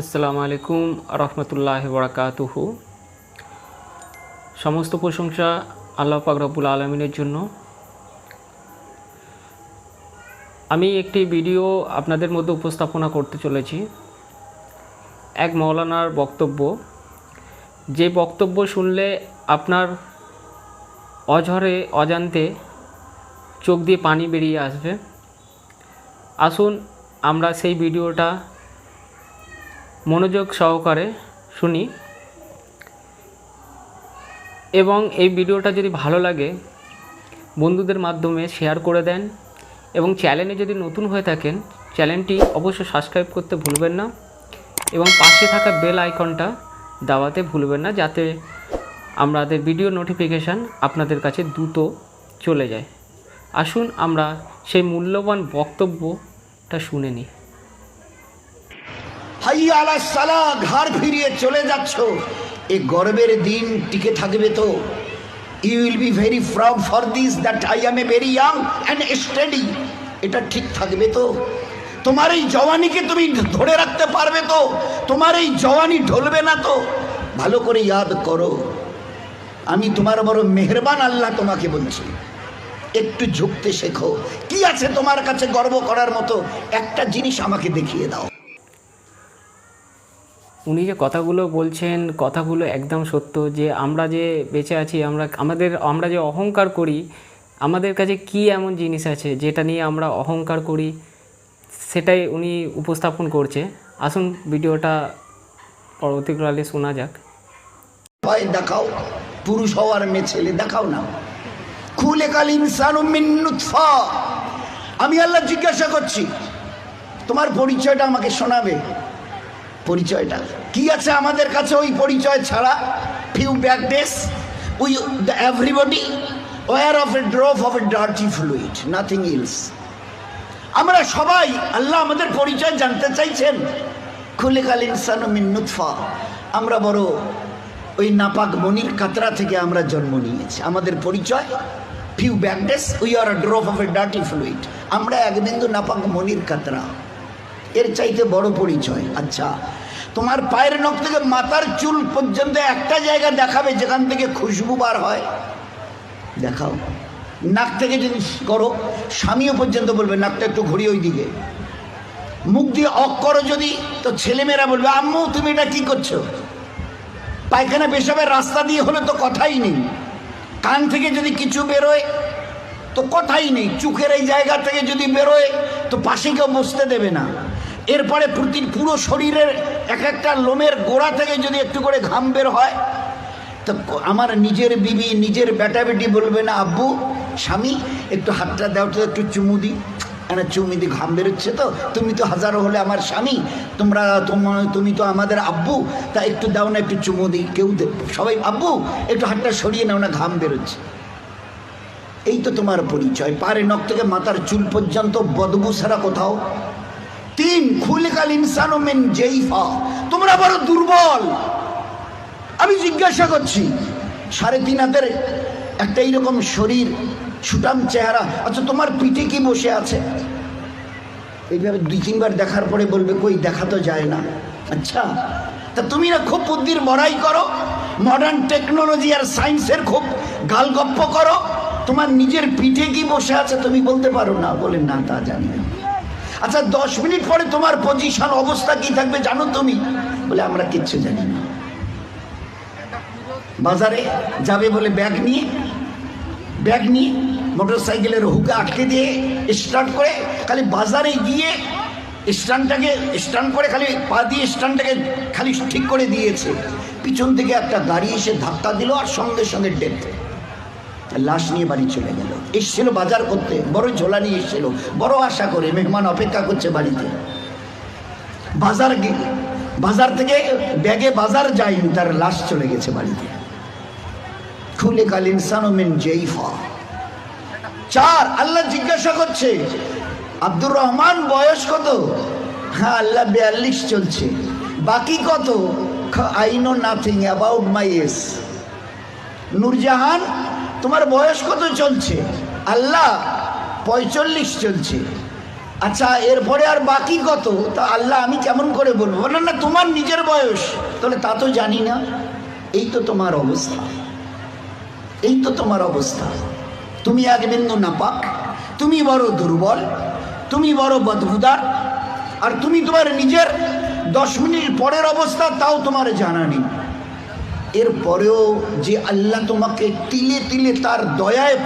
আসসালামু আলাইকুম রহমতুল্লাহ বরাকাতুহু। সমস্ত প্রশংসা আল্লাহ রব্বুল আলমিনের জন্য। আমি একটি ভিডিও আপনাদের মধ্যে উপস্থাপনা করতে চলেছি। এক মৌলানার বক্তব্য। যে বক্তব্য শুনলে আপনার অঝরে, অজান্তে চোখ দিয়ে পানি বেরিয়ে আসবে। আসুন আমরা সেই ভিডিওটা মনোযোগ সহকারে শুনি। এবং এই ভিডিওটা যদি ভালো লাগে, বন্ধুদের মাধ্যমে শেয়ার করে দেন এবং চ্যানেলে যদি নতুন হয়ে থাকেন চ্যানেলটি অবশ্যই সাবস্ক্রাইব করতে ভুলবেন না এবং পাশে থাকা বেল আইকনটা দাবাতে ভুলবেন না, যাতে আমাদের ভিডিও নোটিফিকেশান আপনাদের কাছে দ্রুত চলে যায়। আসুন আমরা সেই মূল্যবান বক্তব্যটা শুনে নিই। হাইয়া সালা ঘর ফিরিয়ে চলে যাচ্ছ। এই গর্বের দিন টিকে থাকবে তো। You will be very proud for this that I am a very young and study এটা ঠিক থাকবে তো। তোমার এই জওয়ানিকে তুমি ধরে রাখতে পারবে তো। তোমার এই জওয়ানি ঢলবে না তো। ভালো করে ইয়াদ করো। আমি তোমার বড় মেহরবান আল্লাহ তোমাকে বলছি। একটু ঝুঁকতে শেখো। কি আছে তোমার কাছে গর্ব করার মতো? একটা জিনিস আমাকে দেখিয়ে দাও। উনি যে কথাগুলো বলছেন, কথাগুলো একদম সত্য যে আমরা যে বেঁচে আছি, আমরা, আমাদের, আমরা যে অহংকার করি, আমাদের কাছে কি এমন জিনিস আছে যেটা নিয়ে আমরা অহংকার করি? সেটাই উনি উপস্থাপন করছে। আসুন ভিডিওটা পরবর্তীকালে শোনা যাক। হয় দেখাও। পুরুষ হওয়ার মেয়ে ছেলে, দেখাও না। খুলে কাল ইনসান আমি আল্লাহ জিজ্ঞাসা করছি, তোমার পরিচয়টা আমাকে শোনাবে? পরিচয়টা। কি আছে আমাদের কাছে ওই পরিচয় ছাড়া? Few back days we everybody were of a drop of a dirty fluid nothing else আমরা সবাই আল্লাহ আমাদের পরিচয় জানতে চাইছেন। খুলে কাল ইনসান মিন্নুৎফা আমরা বড় ওই নাপাক মনির কাতরা থেকে আমরা জন্ম নিয়েছি। আমাদের পরিচয় few back days we are drop of a dirty fluid আমরা এক বিন্দু নাপাক মনির কাতরা। এর চাইতে বড় পরিচয়। আচ্ছা তোমার পায়ের নখ থেকে মাথার চুল পর্যন্ত একটা জায়গা দেখাবে যেখান থেকে খুশবু বার হয়। দেখাও। নাক থেকে যদি করো, স্বামীও পর্যন্ত বলবে, নাকটা একটু ঘুরিয়ে ওই দিকে মুখ দিয়ে অক করো যদি, তো ছেলেমেয়েরা বলবে, আম্মু, তুমি এটা কি করছ? পায়খানা পেশাবের রাস্তা দিয়ে হলে তো কথাই নেই। কান থেকে যদি কিছু বেরোয়, তো কথাই নেই। চোখের এই জায়গা থেকে যদি বেরোয়, তো পাশে কেউ বসতে দেবে না। এরপরে প্রতি পুরো শরীরের এক একটা লোমের গোড়া থেকে যদি একটু করে ঘাম বের হয়, তো আমার নিজের বিবি, নিজের বেটা বেটি বলবে না, আব্বু, স্বামী, একটু হাতটা দাও তো, একটু চুমু দিই একটা চুমু দি ঘাম বেরোচ্ছে তো, তুমি তো হাজারো হলে আমার স্বামী, তোমরা, তোমার, তুমি তো আমাদের আব্বু, তা একটু দাও না, একটু চুমু দিই কেউ সবাই, আব্বু, একটু হাতটা সরিয়ে নাও না, ঘাম বেরোচ্ছে। এই তো তোমার পরিচয়। পারে নখ থেকে মাথার চুল পর্যন্ত বদবু ছাড়া কোথাও তিন খুলিকাল ইনসানো মেন জেইফা তোমরা বড় দুর্বল। আমি জিজ্ঞাসা করছি, সাড়ে তিন হাতের একটা এইরকম শরীর সুটাম চেহারা আচ্ছা তোমার পিঠে কি বসে আছে? এইভাবে দুই তিনবার দেখার পরে বলবে, কই, দেখা তো যায় না। আচ্ছা তা তুমি না খুব বুদ্ধির বড়াই করো মডার্ন টেকনোলজি আর সায়েন্সের খুব গালগপ্প করো। তোমার নিজের পিঠে কি বসে আছে তুমি বলতে পারো না। বলে, না, তা জানি না। আচ্ছা দশ মিনিট পরে তোমার পজিশন অবস্থা কি থাকবে জানো তুমি? বলে, আমরা কিচ্ছু জানি না। বাজারে যাবে বলে ব্যাগ নিয়ে ব্যাগ নিয়ে মোটর সাইকেলের হুকে আটকে দিয়ে স্টার্ট করে, খালি বাজারে গিয়ে স্ট্যান্ডটাকে স্ট্যান্ড করে খালি পা দিয়ে স্ট্যান্ডটাকে খালি ঠিক করে দিয়েছে। পিছন থেকে একটা গাড়ি এসে ধাক্কা দিল আর সঙ্গে সঙ্গে ডেথ লাশ নিয়ে বাড়ি চলে গেল। এসছিল বাজার করতে। বড় ঝোলা নিয়ে এসছিল। বড় আশা করে মেহমান অপেক্ষা করছে বাড়িতে। বাজার বাজার থেকে ব্যাগে বাজার যায়নি, তার লাশ চলে গেছে বাড়িতে। খুলে কাল ইনসান চার, আল্লাহ জিজ্ঞাসা করছে, আব্দুর রহমান, বয়স কত? হ্যাঁ আল্লাহ বিয়াল্লিশ চলছে। বাকি কত? I know nothing, about my ass. Nurjahan তোমার বয়স কত চলছে? আল্লাহ, পঁয়চল্লিশ চলছে। আচ্ছা এরপরে আর বাকি কত? তা আল্লাহ আমি কেমন করে বলব? বললেন না, তোমার নিজের বয়স। তাহলে তা তো জানি না। এই তো তোমার অবস্থা। এই তো তোমার অবস্থা। তুমি এক বিন্দু নাপাক, তুমি বড় দুর্বল, তুমি বড় বদবুদার আর তুমি তোমার নিজের দশ মিনিট পরের অবস্থা, তাও তোমার জানা নেই। এরপরেও যে আল্লাহ তোমাকে তিলে তিলে তার দয়ায়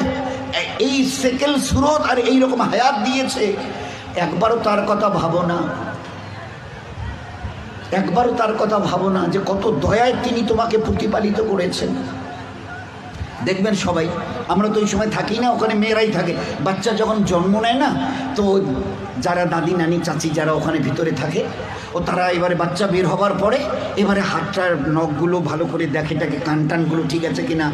এই সেকেল সুরত আর এই রকম হায়াত দিয়েছে, একবারও তার কথা ভাবো না। একবারও তার কথা ভাবো না যে কত দয়ায় তিনি তোমাকে প্রতিপালিত করেছেন। দেখবেন সবাই, আমরা তো ওই সময় থাকি না, ওখানে মেয়েরাই থাকে। বাচ্চা যখন জন্ম নেয় না, তো যারা দাদি, নানি, চাচি যারা ওখানে ভিতরে থাকে, ও তারা এবারে বাচ্চা বের হবার পরে এবারে হাতটার নখগুলো ভালো করে দেখে টাকে কান টানগুলো ঠিক আছে কিনা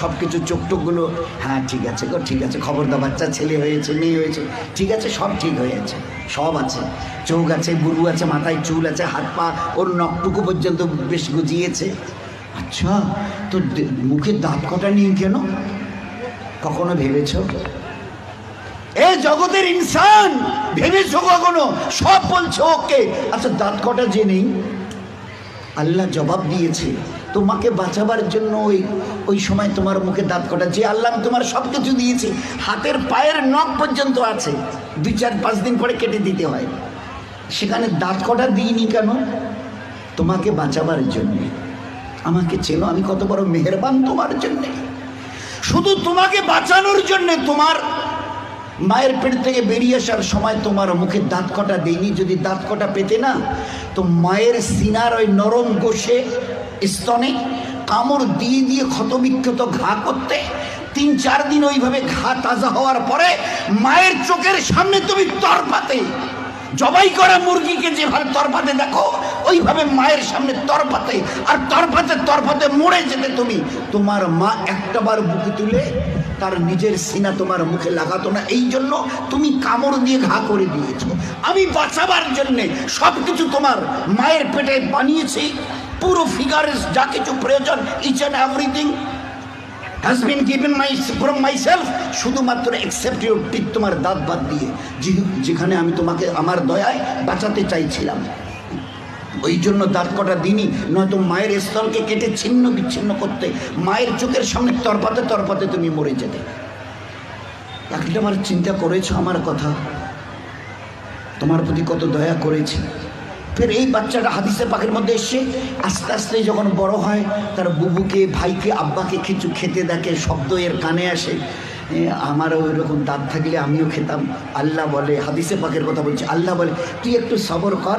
সব কিছু চোখ টোকগুলো হ্যাঁ ঠিক আছে গো, ঠিক আছে, খবরদার বাচ্চা, ছেলে হয়েছে, মেয়ে হয়েছে, ঠিক আছে, সব ঠিক হয়েছে, সব আছে, চোখ আছে বুরু আছে, মাথায় চুল আছে, হাত পা, ওর নখটুকু পর্যন্ত বেশ গুজিয়েছে। আচ্ছা তো মুখের দাঁত কটা নিয়ে কেন? কখনো ভেবেছ? এ জগতের ইনসান, ভেবেছো কখনো? সব বলছো, ওকে। আচ্ছা দাঁত কটা যে নেই? আল্লাহ জবাব দিয়েছে, তোমাকে বাঁচাবার জন্য ওই ওই সময় তোমার মুখে দাঁত কটা যে আল্লাহ তোমার সব কিছু দিয়েছি, হাতের পায়ের নখ পর্যন্ত আছে, দুই চার পাঁচ দিন পরে কেটে দিতে হয়। সেখানে দাঁত কটা দিইনি কেন? তোমাকে বাঁচাবার জন্যে। আমাকে চেনো, আমি কত বড় মেহেরবান তোমার জন্যে। শুধু তোমাকে বাঁচানোর জন্যে, তোমার মায়ের পেট থেকে বেরিয়ে আসার সময় তোমার মুখে দাঁত কটা দেয়নি? যদি দাঁত কটা পেতে না, তো মায়ের সিনার ওই নরম গোষে স্তনে কামড় দিয়ে দিয়ে ক্ষতবিক্ষত ঘা করতে তিন চার দিন ওইভাবে ঘা তাজা হওয়ার পরে মায়ের চোখের সামনে তুমি তরপাতে। জবাই করা মুরগিকে যেভাবে তরপাতে দেখো, ওইভাবে মায়ের সামনে তরপাতে। আর তরপাতে তরপাতে মরে যেতে তুমি। তোমার মা একটাবার বুকে তুলে তার নিজের সিনা তোমার মুখে লাগাতো না। এই জন্য তুমি কামড় দিয়ে ঘা করে দিয়েছ। আমি বাঁচাবার জন্যে সব কিছু তোমার মায়ের পেটে বানিয়েছি। পুরো ফিগারের যা কিছু প্রয়োজন each and everything has been given my from myself শুধুমাত্র অ্যাকসেপ্ট ইউর টিক তোমার দাঁত বাদ দিয়ে। যেখানে আমি তোমাকে আমার দয়ায় বাঁচাতে চাইছিলাম। ওই জন্য দাঁত কটা দিনই নয়তো মায়ের স্তনকে কেটে ছিন্ন বিচ্ছিন্ন করতে, মায়ের চোখের সামনে তরপাতে তরপাতে তুমি মরে যেতে। একটা আমার চিন্তা করেছ আমার কথা? তোমার প্রতি কত দয়া করেছি। ফের এই বাচ্চাটা হাদিসে পাখির মধ্যে এসে আস্তে আস্তে যখন বড় হয়, তার বুবুকে, ভাইকে, আব্বাকে কিছু খেতে দেখে, শব্দ এর কানে আসে আমারও ওই রকম দাঁত থাকলে আমিও খেতাম। আল্লাহ বলে, হাদিসে পাখির কথা বলছি, আল্লাহ বলে, তুই একটু সবর কর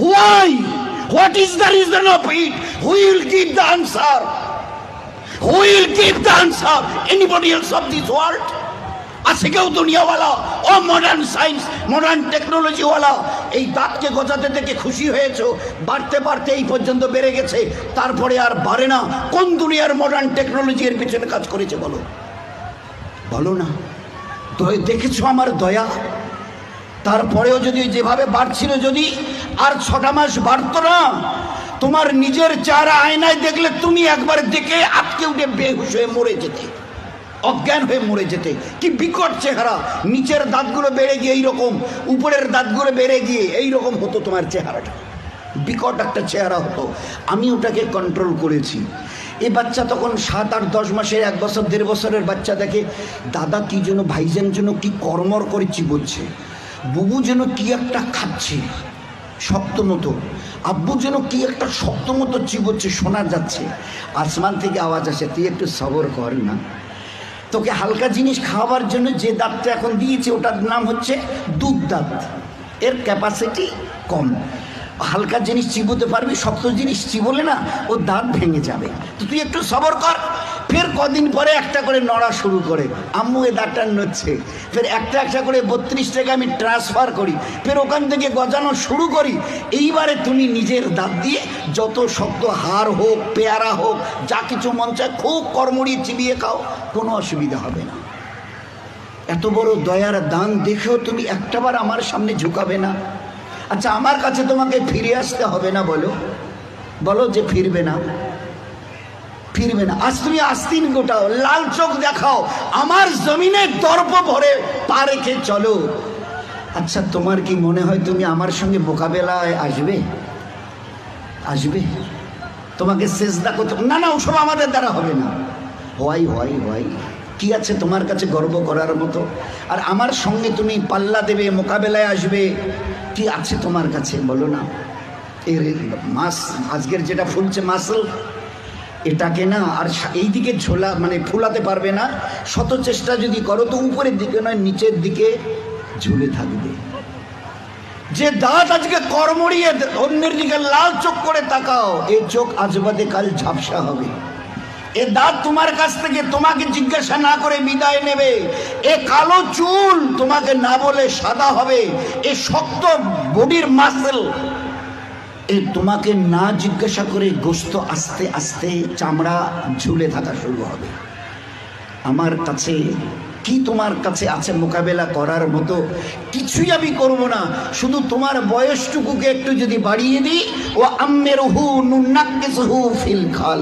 Why what is the reason of it who will give the answer who will give the answer anybody else of this world আছে কেউ দুনিয়াওয়ালা ও মডার্ন সায়েন্স মডার্ন টেকনোলজিওয়ালা এই দাঁতকে গজাতে দেখে খুশি হয়েছো? বাড়তে বাড়তে এই পর্যন্ত বেড়ে গেছে। তারপরে আর বাড়ে না। কোন দুনিয়ার মডার্ন টেকনোলজি এর পিছনে কাজ করেছে বলো? বলো না। দেখেছ আমার দয়া? তারপরেও যদি যেভাবে বাড়ছিল যদি, আর ছটা মাস বাড়তো না, তোমার নিজের চেহারা আয়নায় দেখলে তুমি একবার দেখে আটকে উঠে বেহুশ হয়ে মরে যেতে, অজ্ঞান হয়ে মরে যেতে। কি বিকট চেহারা, নিচের দাঁতগুলো বেড়ে গিয়ে এইরকম, উপরের দাঁতগুলো বেড়ে গিয়ে এইরকম হতো তোমার চেহারাটা। বিকট একটা চেহারা হতো। আমি ওটাকে কন্ট্রোল করেছি। এ বাচ্চা তখন সাত আট দশ মাসের, এক বছর, দেড় বছরের বাচ্চা দেখে, দাদা, কি যেন ভাইজান জন্য কি কর্মর করে চিবোচ্ছে বুবু যেন কি একটা খাচ্ছে শক্ত মতো আব্বু যেন কি একটা শক্ত মতো চিবোচ্ছে শোনা যাচ্ছে। আসমান থেকে আওয়াজ আসে, তুই একটু সবর কর না। তোকে হালকা জিনিস খাওয়াবার জন্য যে দাঁতটা এখন দিয়েছে, ওটার নাম হচ্ছে দুধ দাঁত। এর ক্যাপাসিটি কম। হালকা জিনিস চিবোতে পারবি, শক্ত জিনিস চিবোলে না, ও দাঁত ভেঙে যাবে। তো তুই একটু সবর কর। ফের কদিন পরে একটা করে নড়া শুরু করে। আম্মু, এ দাঁতটা নড়ছে। ফের একটা একটা করে বত্রিশ টাকা আমি ট্রান্সফার করি। ফের ওখান থেকে গজানো শুরু করি। এইবারে তুমি নিজের দাঁত দিয়ে যত শক্ত হার হোক, পেয়ারা হোক, যা কিছু মন চায়, খুব কর্মড়ি চিবিয়ে খাও। কোনো অসুবিধা হবে না। এত বড় দয়ার দান দেখেও তুমি একটাবার আমার সামনে ঝুঁকাবে না। আচ্ছা আমার কাছে তোমাকে ফিরে আসতে হবে না বলো? বলো যে ফিরবে না। ফিরবে না। আজ তুমি আস্তিন গোটাও লাল চোখ দেখাও। আমার জমিনে দর্প ভরে পা রেখে চলো। আচ্ছা তোমার কি মনে হয় তুমি আমার সঙ্গে মোকাবেলায় আসবে? আসবে? তোমাকে সেজদা করতে না না, ওসব আমাদের দ্বারা হবে না। হয় হোয়াই হোয়াই। কি আছে তোমার কাছে গর্ব করার মতো? আর আমার সঙ্গে তুমি পাল্লা দেবে, মোকাবেলায় আসবে। কি আছে তোমার কাছে? বলো না। এর মাস আজকের যেটা ফুলছে মাসল এটাকে না আর এই দিকে ঝোলা মানে ফুলাতে পারবে না। শত চেষ্টা যদি করো তো উপরের দিকে নয়, নিচের দিকে ঝুলে থাকবে। যে দাঁত আজকে কর্মড়িয়ে অন্যের দিকে লাল চোখ করে তাকাও, এ চোখ আজ বাদে কাল ঝাপসা হবে। এ দাঁত তোমার কাছ থেকে তোমাকে জিজ্ঞাসা না করে বিদায় নেবে। এ কালো চুল তোমাকে না বলে সাদা হবে। এ শক্ত বডির মাসেল এ তোমাকে না জিজ্ঞাসা করে গোস্ত আস্তে আস্তে চামড়া ঝুলে থাকা শুরু হবে। আমার কাছে কি তোমার কাছে আছে মোকাবেলা করার মতো? কিছুই আমি করব না। শুধু তোমার বয়সটুকুকে একটু যদি বাড়িয়ে দিই, ও আম্মের হু নুনাক্কেসহু ফিল খাল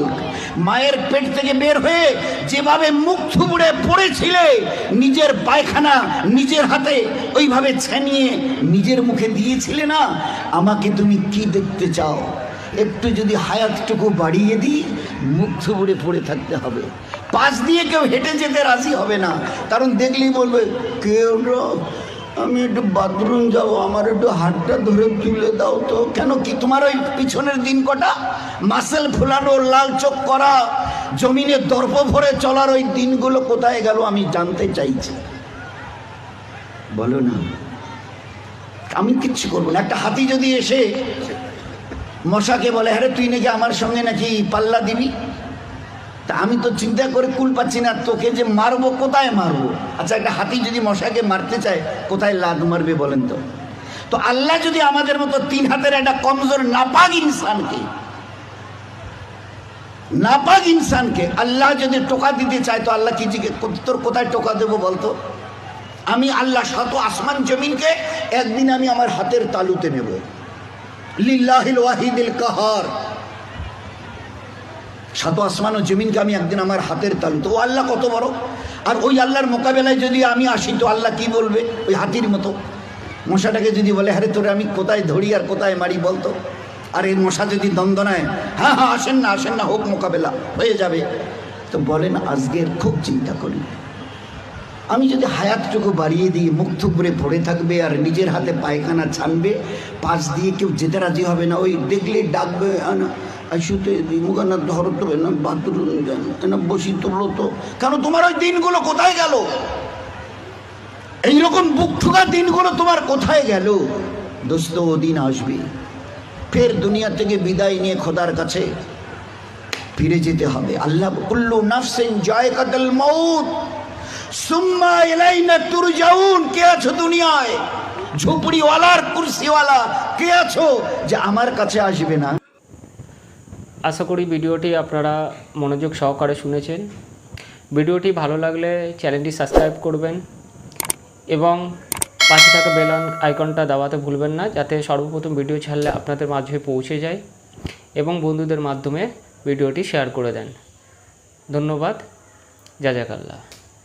মায়ের পেট থেকে বের হয়ে যেভাবে মুখ থুবড়ে পড়েছিলে, নিজের পায়খানা নিজের হাতে ওইভাবে ছানিয়ে নিজের মুখে দিয়েছিলে না? আমাকে তুমি কি দেখতে চাও? একটু যদি হায়াতটুকু বাড়িয়ে দিই, মুখ থুবড়ে পড়ে থাকতে হবে। পাশ দিয়ে কেউ হেঁটে যেতে রাজি হবে না। কারণ দেখলেই বলবে কেউ আমি একটু বাথরুম যাব, আমার একটু হাতটা ধরে তুলে দাও তো। কেন কি তোমার ওই পিছনের দিন কটা? মাসেল ফুলানো, লাল চোখ করা, জমিনে দর্প ভরে চলার ওই দিনগুলো কোথায় গেল আমি জানতে চাইছি। বলো না। আমি কিচ্ছু করব না। একটা হাতি যদি এসে মশাকে বলে হ্যাঁ তুই নাকি আমার সঙ্গে নাকি পাল্লা দিবি? তা আমি তো চিন্তা করে কুল পাচ্ছি না, তোকে যে মারবো, কোথায় মারবো? আচ্ছা একটা হাতি যদি মশাকে মারতে চায়, কোথায় লাদ মারবে বলেন তো? তো আল্লাহ যদি আমাদের মতো তিন হাতের একটা কমজোর, নাপাক ইনসানকে নাপাক ইনসানকে আল্লাহ যদি টোকা দিতে চায়, তো আল্লাহ কি তোর কোথায় টোকা দেবো বলতো আমি আল্লাহ শত আসমান জমিনকে একদিন আমি আমার হাতের তালুতে নেব। লিল্লাহিল ওয়াহিদিল কাহার। সাত আসমান ও জমিনকে আমি একদিন আমার হাতের তালু তো ও আল্লাহ কত বড়। আর ওই আল্লাহর মোকাবেলায় যদি আমি আসি, তো আল্লাহ কি বলবে? ওই হাতির মতো। মশাটাকে যদি বলে হ্যাঁ তোরে আমি কোথায় ধরি আর কোথায় মারি বলতো আর এই মশা যদি দ্বন্দ্বনায় হ্যাঁ হ্যাঁ আসেন না আসেন না, হোক মোকাবেলা, হয়ে যাবে। তো বলেন, আজকের খুব চিন্তা করি। আমি যদি হায়াতটুকু বাড়িয়ে দিই, মুখ থুবড়ে পড়ে থাকবে আর নিজের হাতে পায়খানা ছানবে, পাশ দিয়ে কেউ যেতে রাজি হবে না, ওই দেখলে ডাকবে শুতে মুখানা ধরো তো না বাথরুম না বসি তোলো তো। কেন তোমার ওই দিনগুলো কোথায় গেল? এইরকম বুক ঠুকা দিনগুলো তোমার কোথায় গেল? দোস্ত, ও দিন আসবে। ফের দুনিয়া থেকে বিদায় নিয়ে খোদার কাছে ফিরে যেতে হবে। আল্লাহ কুল্লু নাফসিন জায়কাতুল মউত। সুম্মা কে আছো দুনিয়ায়? ঝুপড়িওয়ালার যে আমার কাছে আসবে না? আশা করি ভিডিওটি আপনারা মনোযোগ সহকারে শুনেছেন। ভিডিওটি ভালো লাগলে চ্যানেলটি সাবস্ক্রাইব করবেন এবং পাশে থাকা বেল আইকনটা দাবাতে ভুলবেন না, যাতে সর্বপ্রথম ভিডিও ছাড়লে আপনাদের মাঝে পৌঁছে যায় এবং বন্ধুদের মাধ্যমে ভিডিওটি শেয়ার করে দেন। ধন্যবাদ। জাজাকাল্লাহ।